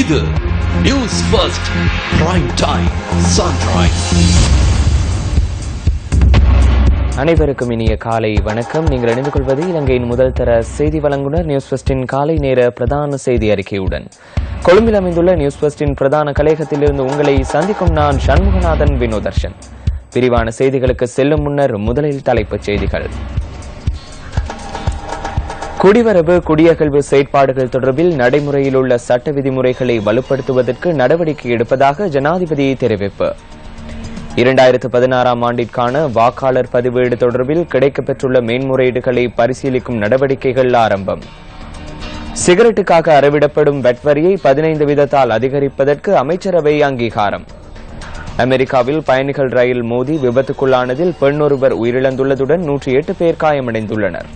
இது news first prime time sunrise அனைவருக்கும் இனிய காலை வணக்கம். நீங்கள் இணைந்து கொள்வது இலங்கையின் முதல் தர செய்தி வழங்குனர் நியூஸ் ஃபர்ஸ்டின் காலை நேர பிரதான செய்தி அறிக்கையுடன். கொழும்பில் அமைந்துள்ள நியூஸ் ஃபர்ஸ்டின் பிரதான கலையகத்திலிருந்து உங்களை சந்திக்கும் நான் சண்முகநாதன் வினோதர்ஷன். விரிவான செய்திகளுக்கு செல்லும் முன்னர் முதலில் தலைப்புச் செய்திகள். குடிவரவு குடியகழ்வு செயற்பாடுகள் தொடர்பில் நடைமுறையில் உள்ள சட்ட விதிமுறைகளை வலுப்படுத்துவதற்கு நடவடிக்கை எடுப்பதாக ஜனாதிபதி தெரிவிப்பு. இரண்டாயிரத்து பதினாறாம் ஆண்டிற்கான வாக்காளர் பதிவேடு தொடர்பில் கிடைக்கப்பெற்றுள்ள மேன்முறையீடுகளை பரிசீலிக்கும் நடவடிக்கைகள் ஆரம்பம். சிகரெட்டுக்காக அறவிடப்படும் வெட்வரியை பதினைந்து வீதத்தால் அதிகரிப்பதற்கு அமைச்சரவை அங்கீகாரம். அமெரிக்காவில் பயணிகள் ரயில் மோதி விபத்துக்குள்ளானதில் பெண்ணொருவர் உயிரிழந்துள்ளதுடன் நூற்றி எட்டு பேர் காயமடைந்துள்ளனர்.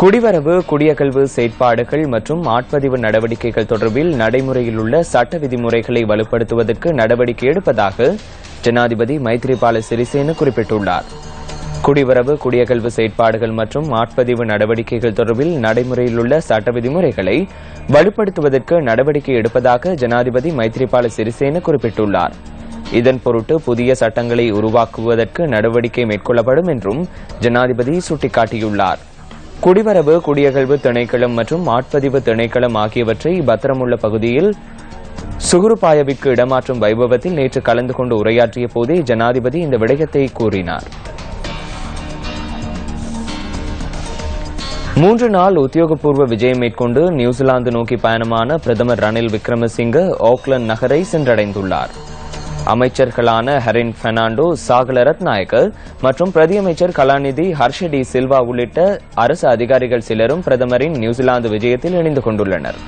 குடிவரவு குடியகழ்வு செயற்பாடுகள் மற்றும் ஆட்பதிவு நடவடிக்கைகள் தொடர்பில் நடைமுறையில் உள்ள சட்ட விதிமுறைகளை வலுப்படுத்துவதற்கு நடவடிக்கை எடுப்பதாக ஜனாதிபதி மைத்ரிபால சிறிசேன குறிப்பிட்டுள்ளார். குடிவரவு குடியகழ்வு செயற்பாடுகள் மற்றும் ஆட்பதிவு நடவடிக்கைகள் தொடர்பில் நடைமுறையில் உள்ள சட்ட விதிமுறைகளை வலுப்படுத்துவதற்கு நடவடிக்கை எடுப்பதாக ஜனாதிபதி மைத்ரிபால சிறிசேன குறிப்பிட்டுள்ளார். இதன் பொருட்டு புதிய சட்டங்களை உருவாக்குவதற்கு நடவடிக்கை மேற்கொள்ளப்படும் என்றும் ஜனாதிபதி சுட்டிக்காட்டியுள்ளார். குடிவரவு குடியகழ்வு திணைக்களம் மற்றும் ஆட்பதிவு திணைக்களம் ஆகியவற்றை பத்திரமுள்ள பகுதியில் சுகுருபாயவிற்கு இடமாற்றும் வைபவத்தில் நேற்று கலந்து கொண்டு உரையாற்றிய போதே ஜனாதிபதி இந்த விடயத்தை கூறினார். மூன்று நாள் உத்தியோகபூர்வ விஜயம் மேற்கொண்டு நியூசிலாந்து நோக்கி பயணமான பிரதமர் ரணில் விக்ரமசிங்க ஓக்லண்ட் நகரை சென்றடைந்துள்ளார். அமைச்சர்களான ஹரின் பெர்னாண்டோ சாகல ரத்நாயக்கர் மற்றும் பிரதியமைச்சர் கலாநிதி ஹர்ஷ டி சில்வா உள்ளிட்ட அரசு அதிகாரிகள் சிலரும் பிரதமரின் நியூசிலாந்து விஜயத்தில் இணைந்து கொண்டுள்ளனர்.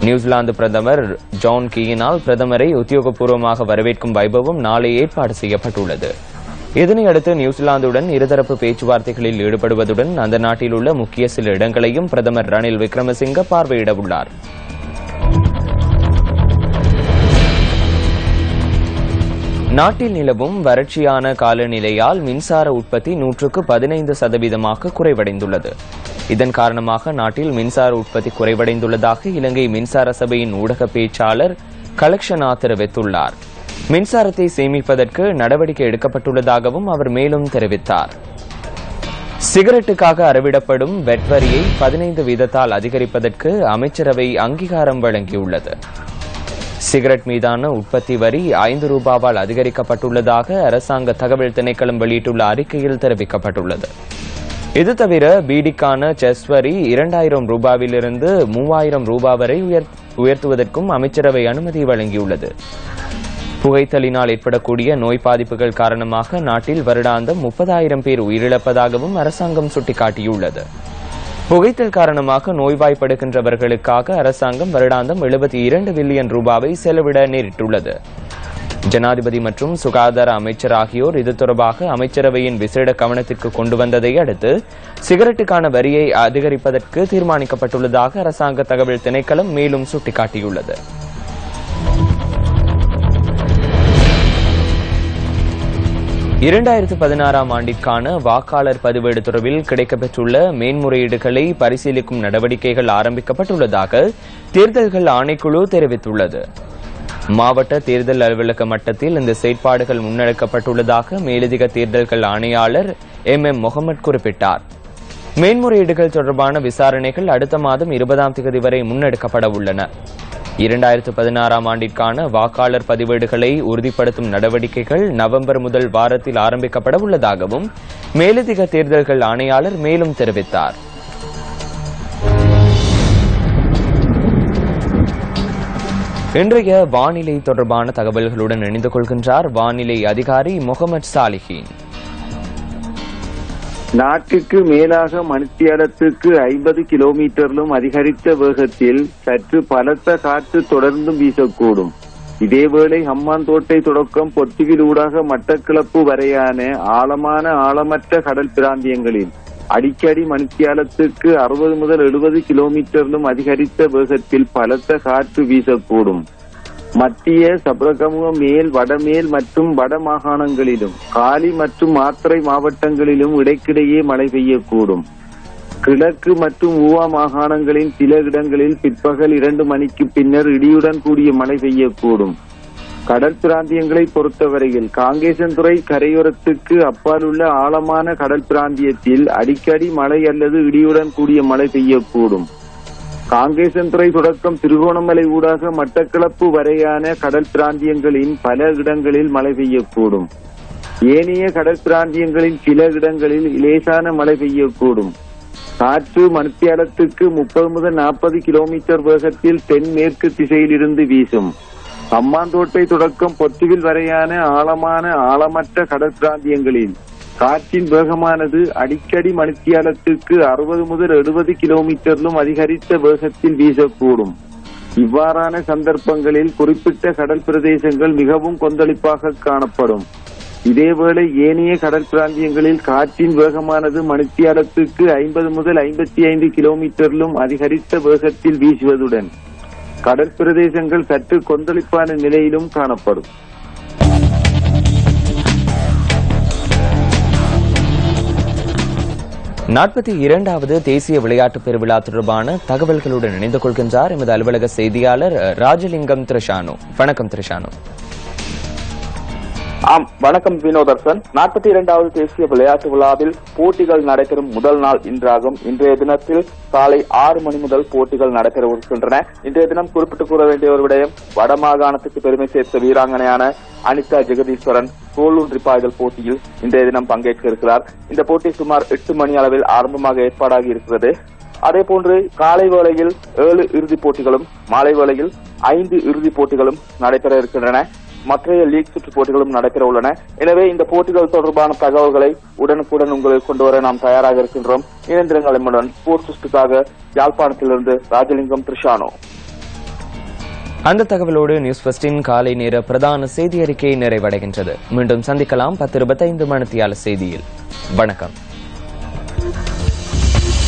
நியூசிலாந்து பிரதமர் ஜான் கீயினால் பிரதமரை உத்தியோகபூர்வமாக வரவேற்கும் வைபவம் நாளை ஏற்பாடு செய்யப்பட்டுள்ளது. இதனையடுத்து நியூசிலாந்துடன் இருதரப்பு பேச்சுவார்த்தைகளில் ஈடுபடுவதுடன் அந்த நாட்டில் உள்ள முக்கிய சில இடங்களையும் பிரதமர் ரணில் விக்ரமசிங்க பார்வையிட உள்ளார். நாட்டில் நிலவும் வறட்சியான காலநிலையால் மின்சார உற்பத்தி நூற்றுக்கு பதினைந்து சதவீதமாக குறைவடைந்துள்ளது. இதன் காரணமாக நாட்டில் மின்சார உற்பத்தி குறைவடைந்துள்ளதாக இலங்கை மின்சார சபையின் ஊடக பேச்சாளர் கலெக்ஷனா தெரிவித்துள்ளார். மின்சாரத்தை சேமிப்பதற்கு நடவடிக்கை எடுக்கப்பட்டுள்ளதாகவும் அவர் மேலும் தெரிவித்தார். சிகரெட்டுக்காக அறவிடப்படும் வெட் வரியை பதினைந்து வீதத்தால் அதிகரிப்பதற்கு அமைச்சரவை அங்கீகாரம் வழங்கியுள்ளது. சிகரெட் மீதான உற்பத்தி வரி ஐந்து ரூபாவால் அதிகரிக்கப்பட்டுள்ளதாக அரசாங்க தகவல் திணைக்களம் வெளியிட்டுள்ள அறிக்கையில் தெரிவிக்கப்பட்டுள்ளது. இது தவிர பீடிக்கான செஸ் வரி இரண்டாயிரம் ரூபாவிலிருந்து மூவாயிரம் ரூபாய் வரை உயர்- உயர்த்துவதற்கும் அமைச்சரவை அனுமதி வழங்கியுள்ளது. புகைத்தலினால் ஏற்படக்கூடிய நோய் பாதிப்புகள் காரணமாக நாட்டில் வருடாந்தம் முப்பதாயிரம் பேர் உயிரிழப்பதாகவும் அரசாங்கம் சுட்டிக்காட்டியுள்ளது. புகைத்தல் காரணமாக நோய்வாய்ப்படுகின்றவர்களுக்காக அரசாங்கம் வருடாந்தம் எழுபத்தி இரண்டு பில்லியன் ரூபாவை செலவிட நேரிட்டுள்ளது. ஜனாதிபதி மற்றும் சுகாதார அமைச்சர் ஆகியோர் இது தொடர்பாக அமைச்சரவையின் விசேட கவனத்திற்கு கொண்டு வந்ததை அடுத்து சிகரெட்டுக்கான வரியை அதிகரிப்பதற்கு தீர்மானிக்கப்பட்டுள்ளதாக அரசாங்க தகவல் திணைக்களம் மேலும் சுட்டிக்காட்டியுள்ளது. இரண்டாயிரத்து பதினாறாம் ஆண்டிற்கான வாக்காளர் பதிவேடு தொடர்பில் கிடைக்கப்பெற்றுள்ள மேன்முறையீடுகளை பரிசீலிக்கும் நடவடிக்கைகள் ஆரம்பிக்கப்பட்டுள்ளதாக தேர்தல்கள் ஆணைக்குழு தெரிவித்துள்ளது. மாவட்ட தேர்தல் அலுவலக மட்டத்தில் இந்த செயற்பாடுகள் முன்னெடுக்கப்பட்டுள்ளதாக மேலதிக தேர்தல்கள் ஆணையாளர் எம். எம். முகமது குறிப்பிட்டார். மேன்முறையீடுகள் தொடர்பான விசாரணைகள் அடுத்த மாதம் இருபதாம் தேதி வரை முன்னெடுக்கப்பட உள்ளன. இரண்டாயிரத்து பதினாறாம் ஆண்டிற்கான வாக்காளர் பதிவேடுகளை உறுதிப்படுத்தும் நடவடிக்கைகள் நவம்பர் முதல் வாரத்தில் ஆரம்பிக்கப்பட உள்ளதாகவும் மேலதிக தேர்தல்கள் ஆணையாளர் மேலும் தெரிவித்தார். இன்றைய வானிலை தொடர்பான தகவல்களுடன் இணைந்து கொள்கின்றார் வானிலை அதிகாரி முகமது சாலிஹின். நாட்டுக்கு மேலாக மணித்தியாலத்துக்கு ஐம்பது கிலோமீட்டரிலும் அதிகரித்த வேகத்தில் சற்று பலத்த காற்று தொடர்ந்தும் வீசக்கூடும். இதேவேளை ஹம்மாந்தோட்டை தொடக்கம் பொத்துவில் மட்டக்கிளப்பு வரையான ஆழமான ஆழமற்ற கடல் பிராந்தியங்களில். அடிக்கடி மணித்தியாலத்துக்கு அறுபது முதல் எழுபது கிலோமீட்டரிலும் அதிகரித்த வேகத்தில் பலத்த காற்று வீசக்கூடும். மத்திய சப்ரகமுக மேல் வடமேல் மற்றும் வட மாகாணங்களிலும் காலி மற்றும் மாத்திரை மாவட்டங்களிலும் இடைக்கிடையே மழை பெய்யக்கூடும். கிழக்கு மற்றும் ஊவா மாகாணங்களின் சில இடங்களில் பிற்பகல் இரண்டு மணிக்கு பின்னர் இடியுடன் கூடிய மழை பெய்யக்கூடும். கடல் பிராந்தியங்களை பொறுத்தவரையில் காங்கேசன்துறை கரையோரத்துக்கு அப்பால் உள்ள ஆழமான கடல் பிராந்தியத்தில் அடிக்கடி மழை அல்லது இடியுடன் கூடிய மழை பெய்யக்கூடும். காங்கேசன்துறை தொடக்கம் திருகோணமலை ஊடாக மட்டக்களப்பு வரையான கடல் பிராந்தியங்களின் பல இடங்களில் மழை பெய்யக்கூடும். ஏனைய கடல் பிராந்தியங்களின் சில இடங்களில் லேசான மழை பெய்யக்கூடும். காற்று மணித்தியாலத்துக்கு முப்பது முதல் நாற்பது கிலோமீட்டர் வேகத்தில் தென்மேற்கு திசையிலிருந்து வீசும். அம்மாந்தோட்டை தொடக்கம் பொத்துவில் வரையான ஆழமான ஆழமற்ற கடற்பிராந்தியங்களில் காற்றின் வேகமானது அடிக்கடி மணித்தியாலத்துக்கு அறுபது முதல் எழுபது கிலோமீட்டரிலும் அதிகரித்த வேகத்தில் வீசக்கூடும். இவ்வாறான சந்தர்ப்பங்களில் குறிப்பிட்ட கடல் பிரதேசங்கள் மிகவும் கொந்தளிப்பாக காணப்படும். இதேவேளை ஏனைய கடல் பிராந்தியங்களில் காற்றின் வேகமானது மணித்தியாலத்துக்கு ஐம்பது முதல் ஐம்பத்தி ஐந்து கிலோமீட்டரிலும் அதிகரித்த வேகத்தில் வீசுவதுடன் கடற்பிரதேசங்கள் சற்று கொந்தளிப்பான நிலையிலும் காணப்படும். நாற்பத்தி இரண்டாவது தேசிய விளையாட்டுப் பெருவிழா தொடர்பான தகவல்களுடன் இணைந்து கொள்கின்றார் எமது அலுவலக செய்தியாளர் ராஜலிங்கம் திரிஷானு. வணக்கம் திரிஷானு. ஆம் வணக்கம் வினோதர்சன். நாற்பத்தி இரண்டாவது தேசிய விளையாட்டு விழாவில் போட்டிகள் நடைபெறும் முதல் நாள் இன்றாகும். இன்றைய தினத்தில் காலை ஆறு மணி முதல் போட்டிகள் நடைபெறவிருக்கின்றன. இன்றைய தினம் குறிப்பிட்டு கூற வேண்டிய ஒரு விடயம் வடமாகாணத்துக்கு பெருமை சேர்த்த வீராங்கனையான அனிதா ஜெகதீஸ்வரன். கோலூன் பாய்தல் போட்டியில் இன்றைய தினம் பங்கேற்க இருக்கிறார் இந்த போட்டி சுமார் எட்டு மணி அளவில் ஆரம்பமாக ஏற்பாடாகி இருக்கிறது. அதே போன்று காலை வேளையில் ஏழு இறுதிப் போட்டிகளும் மாலை வேளையில் ஐந்து இறுதிப் போட்டிகளும் நடைபெற இருக்கின்றன. மற்றைய லீக் சுற்று போட்டிகளும் நடைபெற உள்ளன. எனவே இந்த போட்டிகள் தொடர்பான தகவல்களை உடனுக்குடன் உங்களுக்கு கொண்டு வர நாம் தயாராக இருக்கின்றோம். இணைந்திருங்கள் எம்முடன் ஸ்போர்ட்ஸுக்காக யாழ்ப்பாணத்திலிருந்து ராஜலிங்கம் திரிஷானோ. அந்த தகவலோடு நியூஸ் ஃபர்ஸ்டின் காலை நேர பிரதான செய்தி அறிக்கை நிறைவடைகின்றது. மீண்டும் சந்திக்கலாம் பத்து இருபத்தைந்து மணித்தியால செய்தியில். வணக்கம்.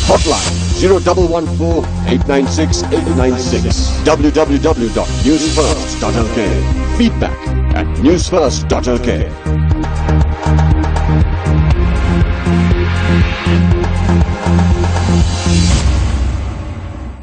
Hotline 0114-896-896 www.newsfirst.lk Feedback at newsfirst.lk